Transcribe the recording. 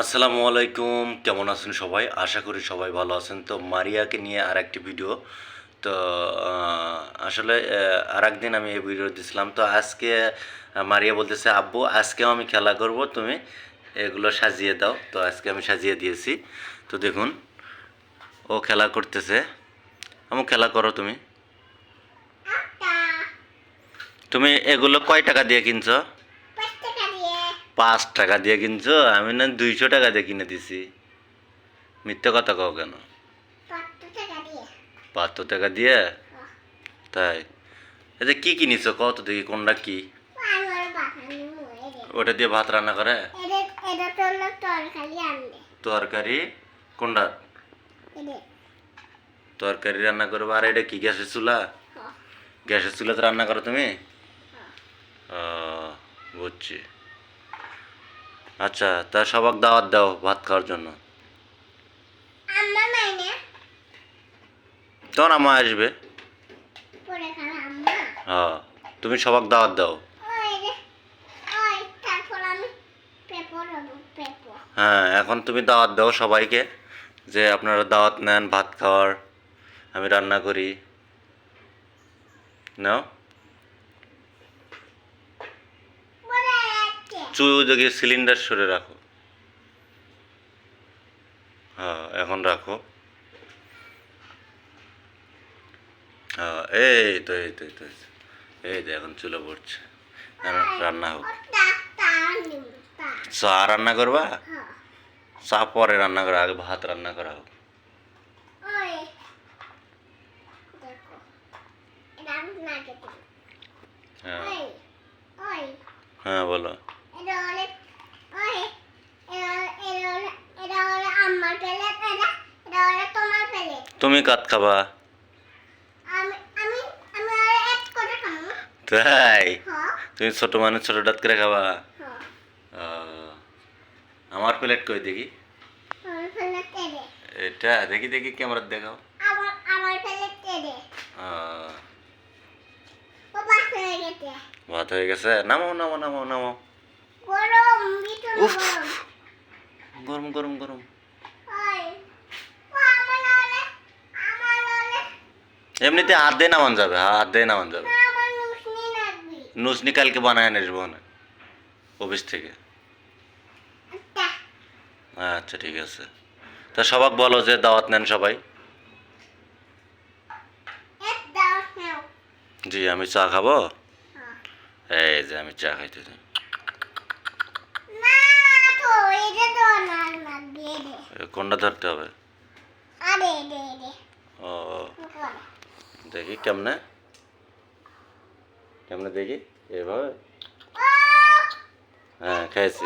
আসসালামু আলাইকুম কেমন আছেন সবাই? আশা করি সবাই ভালো আছেন। তো মারিয়াকে নিয়ে আর একটি ভিডিও। তো আসলে আর একদিন আমি এই ভিডিও দিছিলাম। তো আজকে মারিয়া বলতেছে আব্বু আজকেও আমি খেলা করব তুমি এগুলো সাজিয়ে দাও। তো আজকে আমি সাজিয়ে দিয়েছি। তো দেখুন ও খেলা করতেছে। আমু খেলা করো তুমি। তুমি এগুলো কয় টাকা দিয়ে কিনছো? পাঁচ টাকা দিয়ে কিনছো আমি না দুইশো টাকা দিয়ে কিনে দিছি। মিথ্যে কথা কও কেন? বাহাত্তর টাকা দিয়ে। তাই? এটা কি কিনিছো কত দেখি কোনটা কি? ওটা দিয়ে ভাত রান্না করে? তরকারি কোনটা? তরকারি রান্না করব আর এটা কি গ্যাসের চুলা? গ্যাসের চুলাতে রান্না করো তুমি? বুঝছি। আচ্ছা তা সবাক দাওয়াত দাও ভাত খাওয়ার জন্য। তখন আমা আসবে। হ্যাঁ তুমি সবাক দাওয়াত দাও। হ্যাঁ এখন তুমি দাওয়াত দাও সবাইকে যে আপনারা দাওয়াত নেন ভাত খাওয়ার আমি রান্না করি। নাও। চু দেখি সিলিন্ডার সরে রাখো। হ্যাঁ এখন রাখো। হ্যাঁ এই তো এই তো এই তো। এই তো। এখন চুলো পড়ছে। রান্না হোক। চা রান্না করবা? চা পরে রান্না করা, আগে ভাত রান্না করা হোক। হ্যাঁ। হ্যাঁ বলো। তুমি কাত খাবা তাই তুমি ছোট মানুষ ছোট ডাত করে খাবা আমার প্লেট কই দেখি এটা দেখি দেখি ক্যামেরা দেখাও হয়ে ভাত হয়ে গেছে নামো নামো নামো নামো উফ। গরম গরম গরম। এমনিতে হাত দিয়ে নামান যাবে হাত দিয়ে নামান যাবে। নুসনি কালকে বানায় আসব না অফিস থেকে। আচ্ছা। আচ্ছা ঠিক আছে। তা সবাক বলো যে দাওয়াত নেন সবাই। জি আমি চা খাব? হ্যাঁ। এই যে আমি চা খাইতেছি না তো এটা তো না লাগবে এড়ে এ, কোনটা ধরতে হবে? ও দেখি কেমনে? কেমনে দেখি? এভাবে? হ্যাঁ খাইছি